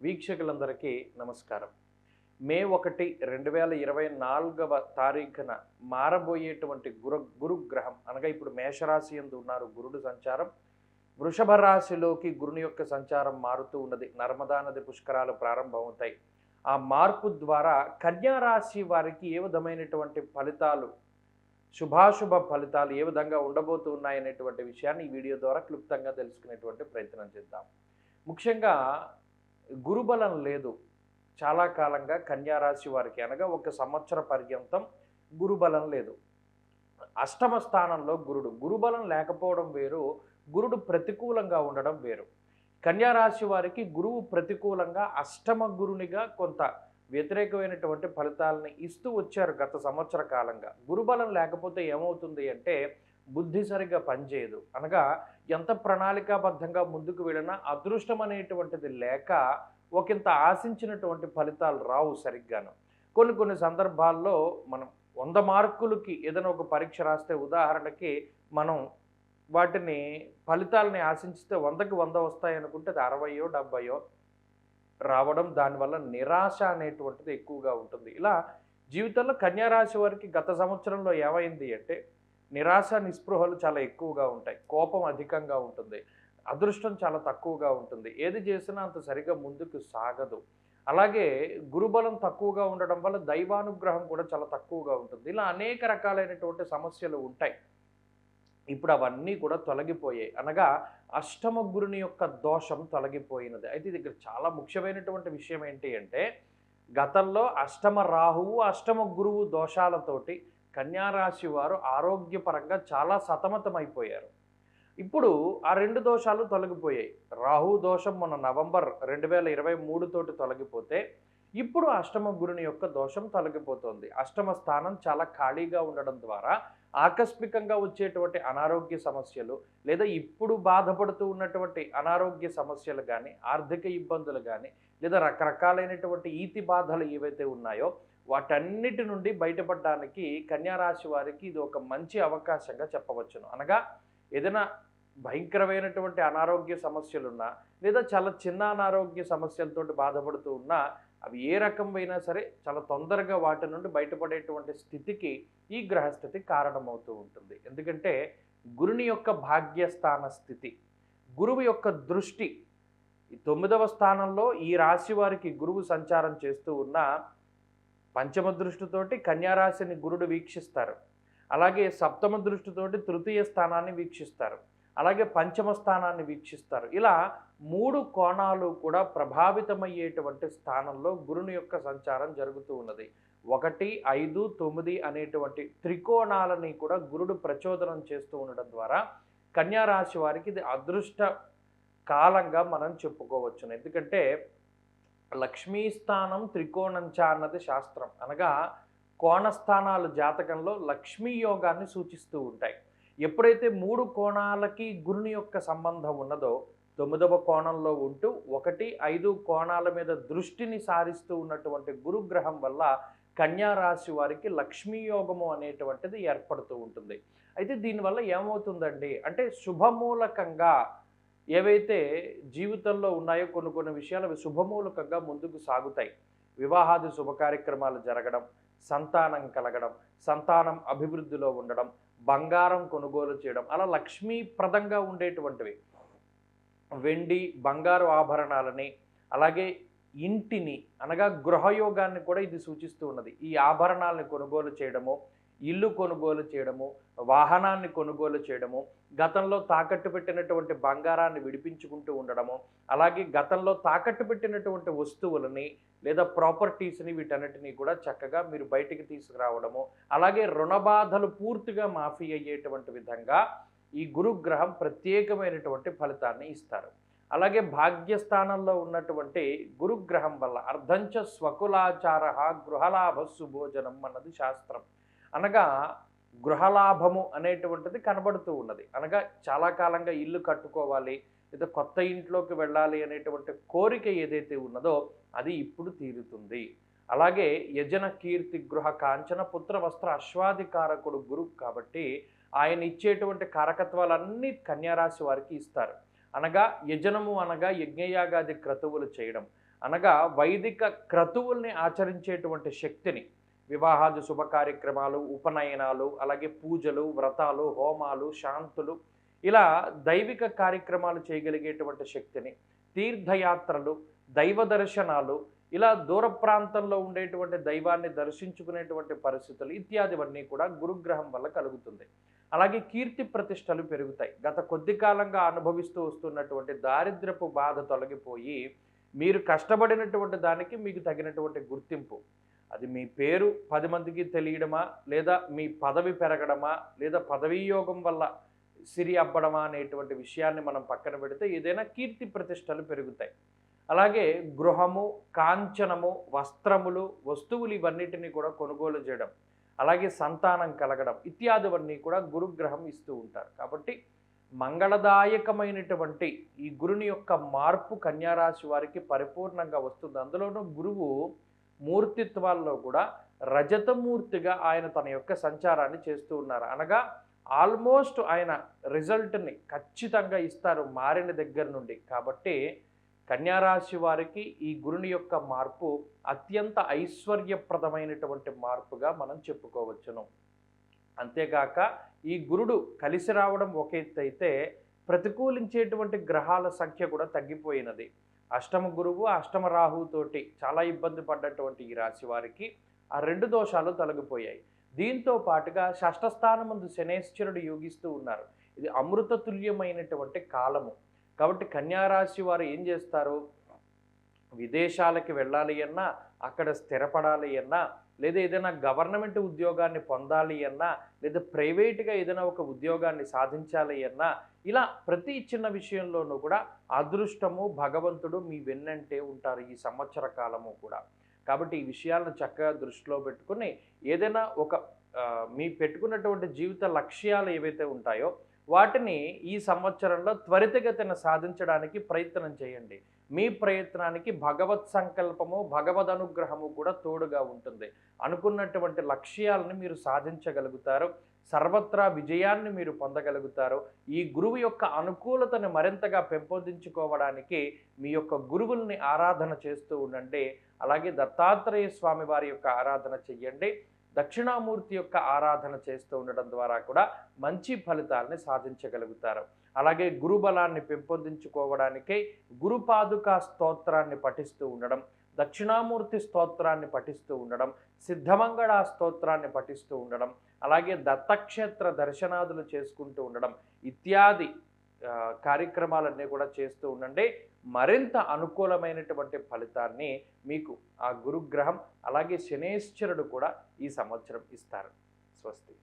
వీక్షకులందరికీ నమస్కారం. మే ఒకటి రెండు వేల ఇరవై నాలుగవ తారీఖున మారబోయేటువంటి గురు గురుగ్రహం అనగా ఇప్పుడు మేషరాశి ఎందు ఉన్నారు గురుడు సంచారం. వృషభ రాశిలోకి గురుని యొక్క సంచారం మారుతూ ఉన్నది. నర్మదా నది పుష్కరాలు ప్రారంభమవుతాయి. ఆ మార్పు ద్వారా కన్యా రాశి వారికి ఏ విధమైనటువంటి ఫలితాలు శుభాశుభ ఫలితాలు ఏ విధంగా ఉండబోతూ ఉన్నాయనేటువంటి విషయాన్ని ఈ వీడియో ద్వారా క్లుప్తంగా తెలుసుకునేటువంటి ప్రయత్నం చేద్దాం. ముఖ్యంగా గురుబలం లేదు. చాలా కాలంగా కన్యారాశి వారికి అనగా ఒక సంవత్సర పర్యంతం గురుబలం లేదు. అష్టమ స్థానంలో గురుడు. గురుబలం లేకపోవడం వేరు. గురుడు ప్రతికూలంగా ఉండడం వేరు. కన్యారాశి వారికి గురువు ప్రతికూలంగా అష్టమ గురునిగా కొంత వ్యతిరేకమైనటువంటి ఫలితాలని ఇస్తూ వచ్చారు గత సంవత్సర కాలంగా. గురుబలం లేకపోతే ఏమవుతుంది అంటే బుద్ధి సరిగ్గా పనిచేయదు. అనగా ఎంత ప్రణాళికాబద్ధంగా ముందుకు వెళ్ళినా అదృష్టం అనేటువంటిది లేక ఒకంత ఆశించినటువంటి ఫలితాలు రావు సరిగ్గాను. కొన్ని కొన్ని సందర్భాల్లో మనం వంద మార్కులకి ఏదైనా ఒక పరీక్ష రాస్తే ఉదాహరణకి మనం వాటిని ఫలితాలని ఆశించితే వందకి వంద వస్తాయి అనుకుంటే అది అరవయో డెబ్బయో రావడం దానివల్ల నిరాశ అనేటువంటిది ఎక్కువగా ఉంటుంది. ఇలా జీవితంలో కన్యారాశి వారికి గత సంవత్సరంలో ఏమైంది అంటే నిరాశ నిస్పృహలు చాలా ఎక్కువగా ఉంటాయి. కోపం అధికంగా ఉంటుంది. అదృష్టం చాలా తక్కువగా ఉంటుంది. ఏది చేసినా అంత సరిగా ముందుకు సాగదు. అలాగే గురుబలం తక్కువగా ఉండడం వల్ల దైవానుగ్రహం కూడా చాలా తక్కువగా ఉంటుంది. ఇలా అనేక రకాలైనటువంటి సమస్యలు ఉంటాయి. ఇప్పుడు అవన్నీ కూడా తొలగిపోయాయి. అనగా అష్టమ గురుని యొక్క దోషం తొలగిపోయినది. అయితే ఇది ఇక్కడ చాలా ముఖ్యమైనటువంటి విషయం ఏంటి అంటే గతంలో అష్టమ రాహువు అష్టమ గురువు దోషాలతోటి కన్యారాశి వారు ఆరోగ్యపరంగా చాలా సతమతమైపోయారు. ఇప్పుడు ఆ రెండు దోషాలు తొలగిపోయాయి. రాహు దోషం మొన్న నవంబర్ రెండు వేల ఇరవై మూడు తోటి తొలగిపోతే ఇప్పుడు అష్టమ గురుని యొక్క దోషం తొలగిపోతుంది. అష్టమ స్థానం చాలా ఖాళీగా ఉండడం ద్వారా ఆకస్మికంగా వచ్చేటువంటి అనారోగ్య సమస్యలు లేదా ఇప్పుడు బాధపడుతూ ఉన్నటువంటి అనారోగ్య సమస్యలు కానీ ఆర్థిక ఇబ్బందులు కానీ లేదా రకరకాలైనటువంటి ఈతి బాధలు ఏవైతే ఉన్నాయో వాటన్నిటి నుండి బయటపడడానికి కన్యారాశి వారికి ఇది ఒక మంచి అవకాశంగా చెప్పవచ్చును. అనగా ఏదైనా భయంకరమైనటువంటి అనారోగ్య సమస్యలున్నా లేదా చాలా చిన్న అనారోగ్య సమస్యలతో బాధపడుతూ ఉన్నా అవి ఏ రకమైనా సరే చాలా తొందరగా వాటి నుండి బయటపడేటువంటి స్థితికి ఈ గ్రహస్థితి కారణమవుతూ ఉంటుంది. ఎందుకంటే గురుని యొక్క భాగ్యస్థాన స్థితి గురువు యొక్క దృష్టి ఈ తొమ్మిదవ స్థానంలో ఈ రాశి వారికి గురువు సంచారం చేస్తూ ఉన్న పంచమ దృష్టితోటి కన్యారాశిని గురుడు వీక్షిస్తారు. అలాగే సప్తమ దృష్టితోటి తృతీయ స్థానాన్ని వీక్షిస్తారు. అలాగే పంచమ స్థానాన్ని వీక్షిస్తారు. ఇలా మూడు కోణాలు కూడా ప్రభావితమయ్యేటువంటి స్థానంలో గురుని యొక్క సంచారం జరుగుతూ ఉన్నది. ఒకటి ఐదు తొమ్మిది అనేటువంటి త్రికోణాలని కూడా గురుడు ప్రచోదనం చేస్తూ ఉండడం ద్వారా కన్యారాశి వారికి ఇది అదృష్ట కాలంగా మనం చెప్పుకోవచ్చును. ఎందుకంటే లక్ష్మీ స్థానం త్రికోణంచ అన్నది శాస్త్రం. అనగా కోణస్థానాలు జాతకంలో లక్ష్మీ యోగాన్ని సూచిస్తూ ఉంటాయి. ఎప్పుడైతే మూడు కోణాలకి గురుని యొక్క సంబంధం ఉన్నదో తొమ్మిదవ కోణంలో ఉంటూ ఒకటి ఐదు కోణాల మీద దృష్టిని సారిస్తూ ఉన్నటువంటి గురుగ్రహం వల్ల కన్యా రాశి వారికి లక్ష్మీ యోగము అనేటువంటిది ఏర్పడుతూ ఉంటుంది. అయితే దీనివల్ల ఏమవుతుందండి? అంటే శుభమూలకంగా ఏవైతే జీవితంలో ఉన్నాయో కొన్ని కొన్ని విషయాలు అవి శుభమూలకంగా ముందుకు సాగుతాయి. వివాహాది శుభ కార్యక్రమాలు జరగడం సంతానం కలగడం సంతానం అభివృద్ధిలో ఉండడం బంగారం కొనుగోలు చేయడం అలా లక్ష్మీప్రదంగా ఉండేటువంటివి. వెండి బంగారు ఆభరణాలని అలాగే ఇంటిని అనగా గృహయోగాన్ని కూడా ఇది సూచిస్తూ ఉన్నది. ఈ ఆభరణాలను కొనుగోలు చేయడము ఇల్లు కొనుగోలు చేయడము వాహనాన్ని కొనుగోలు చేయడము గతంలో తాకట్టు పెట్టినటువంటి బంగారాన్ని విడిపించుకుంటూ ఉండడము అలాగే గతంలో తాకట్టు పెట్టినటువంటి వస్తువులని లేదా ప్రాపర్టీస్ని వీటన్నిటిని కూడా చక్కగా మీరు బయటికి తీసుకురావడము అలాగే రుణబాధలు పూర్తిగా మాఫీ అయ్యేటువంటి విధంగా ఈ గురుగ్రహం ప్రత్యేకమైనటువంటి ఫలితాన్ని ఇస్తారు. అలాగే భాగ్యస్థానంలో ఉన్నటువంటి గురుగ్రహం వల్ల అర్ధంచ స్వకులాచార గృహలాభస్సు భోజనం అన్నది శాస్త్రం. అనగా గృహలాభము అనేటువంటిది కనబడుతూ ఉన్నది. అనగా చాలా కాలంగా ఇల్లు కట్టుకోవాలి లేదా కొత్త ఇంట్లోకి వెళ్ళాలి అనేటువంటి కోరిక ఏదైతే ఉన్నదో అది ఇప్పుడు తీరుతుంది. అలాగే యజన కీర్తి గృహ కాంచన పుత్ర వస్త్ర అశ్వాధికారకుడు గురువు కాబట్టి ఆయన ఇచ్చేటువంటి కారకత్వాలన్నీ కన్యారాశి వారికి ఇస్తారు. అనగా యజనము అనగా యజ్ఞయాగాది క్రతువులు చేయడం. అనగా వైదిక క్రతువుల్ని ఆచరించేటువంటి శక్తిని వివాహాది శుభ కార్యక్రమాలు ఉపనయనాలు అలాగే పూజలు వ్రతాలు హోమాలు శాంతులు ఇలా దైవిక కార్యక్రమాలు చేయగలిగేటువంటి శక్తిని తీర్థయాత్రలు దైవ దర్శనాలు ఇలా దూర ప్రాంతంలో ఉండేటువంటి దైవాన్ని దర్శించుకునేటువంటి పరిస్థితులు ఇత్యాదివన్నీ కూడా గురుగ్రహం వల్ల కలుగుతుంది. అలాగే కీర్తి ప్రతిష్టలు పెరుగుతాయి. గత కొద్ది కాలంగా అనుభవిస్తూ వస్తున్నటువంటి దారిద్రపు బాధ తొలగిపోయి మీరు కష్టపడినటువంటి దానికి మీకు తగినటువంటి గుర్తింపు. అది మీ పేరు పది మందికి తెలియడమా? లేదా మీ పదవి పెరగడమా? లేదా పదవీ యోగం వల్ల సిరి అబ్బడమా అనేటువంటి విషయాన్ని మనం పక్కన పెడితే ఏదైనా కీర్తి ప్రతిష్టలు పెరుగుతాయి. అలాగే గృహము కాంచనము వస్త్రములు వస్తువులు ఇవన్నిటిని కూడా కొనుగోలు చేయడం అలాగే సంతానం కలగడం ఇత్యాదివన్నీ కూడా గురుగ్రహం ఇస్తూ ఉంటారు. కాబట్టి మంగళదాయకమైనటువంటి ఈ గురుని యొక్క మార్పు కన్యారాశి వారికి పరిపూర్ణంగా వస్తుంది. అందులోనూ గురువు మూర్తిత్వాల్లో కూడా రజతమూర్తిగా ఆయన తన యొక్క సంచారాన్ని చేస్తూ ఉన్నారు. అనగా ఆల్మోస్ట్ ఆయన రిజల్ట్ని ఖచ్చితంగా ఇస్తారు మారిన దగ్గర నుండి. కాబట్టి కన్యారాశి వారికి ఈ గురుని యొక్క మార్పు అత్యంత ఐశ్వర్యప్రదమైనటువంటి మార్పుగా మనం చెప్పుకోవచ్చును. అంతేగాక ఈ గురుడు కలిసి రావడం ఒక ఎత్తు అయితే ప్రతికూలించేటువంటి గ్రహాల సంఖ్య కూడా తగ్గిపోయినది. అష్టమ గురువు అష్టమ రాహుతోటి చాలా ఇబ్బంది పడ్డటువంటి ఈ రాశి వారికి ఆ రెండు దోషాలు తొలగిపోయాయి. దీంతో పాటుగా షష్ఠస్థానం ముందు శనేశ్వరుడు యోగిస్తూ ఉన్నారు. ఇది అమృత తుల్యమైనటువంటి కాలము. కాబట్టి కన్యారాశి వారు ఏం చేస్తారు? విదేశాలకి వెళ్ళాలి అన్నా అక్కడ స్థిరపడాలి అన్నా లేదా ఏదైనా గవర్నమెంట్ ఉద్యోగాన్ని పొందాలి అన్నా లేదా ప్రైవేట్గా ఏదైనా ఒక ఉద్యోగాన్ని సాధించాలి అన్నా ఇలా ప్రతి చిన్న విషయంలోనూ కూడా అదృష్టము భగవంతుడు మీ వెన్నంటే ఉంటారు ఈ సంవత్సర కాలము కూడా. కాబట్టి ఈ విషయాలను చక్కగా దృష్టిలో పెట్టుకుని ఏదైనా ఒక మీ పెట్టుకున్నటువంటి జీవిత లక్ష్యాలు ఏవైతే ఉంటాయో వాటిని ఈ సంవత్సరంలో త్వరితగతిన సాధించడానికి ప్రయత్నం చేయండి. మీ ప్రయత్నానికి భగవత్ సంకల్పము భగవద్ అనుగ్రహము కూడా తోడుగా ఉంటుంది. అనుకున్నటువంటి లక్ష్యాలను మీరు సాధించగలుగుతారు. సర్వత్రా విజయాన్ని మీరు పొందగలుగుతారు. ఈ గురువు యొక్క అనుకూలతను మరింతగా పెంపొందించుకోవడానికి మీ యొక్క గురువుల్ని ఆరాధన చేస్తూ ఉండండి. అలాగే దత్తాత్రేయ స్వామి వారి యొక్క ఆరాధన చెయ్యండి. దక్షిణామూర్తి యొక్క ఆరాధన చేస్తూ ఉండడం ద్వారా కూడా మంచి ఫలితాలని సాధించగలుగుతారు. అలాగే గురుబలాన్ని పెంపొందించుకోవడానికై గురుపాదుకా స్తోత్రాన్ని పఠిస్తూ ఉండడం దక్షిణామూర్తి స్తోత్రాన్ని పఠిస్తూ ఉండడం సిద్ధమంగళ స్తోత్రాన్ని పఠిస్తూ ఉండడం అలాగే దత్తక్షేత్ర దర్శనాదులు చేసుకుంటూ ఉండడం ఇత్యాది కార్యక్రమాలన్నీ కూడా చేస్తూ ఉండండి. మరింత అనుకూలమైనటువంటి ఫలితాన్ని మీకు ఆ గురుగ్రహం అలాగే శనేశ్వరుడు కూడా ఈ సంవత్సరం ఇస్తారు. స్వస్తి.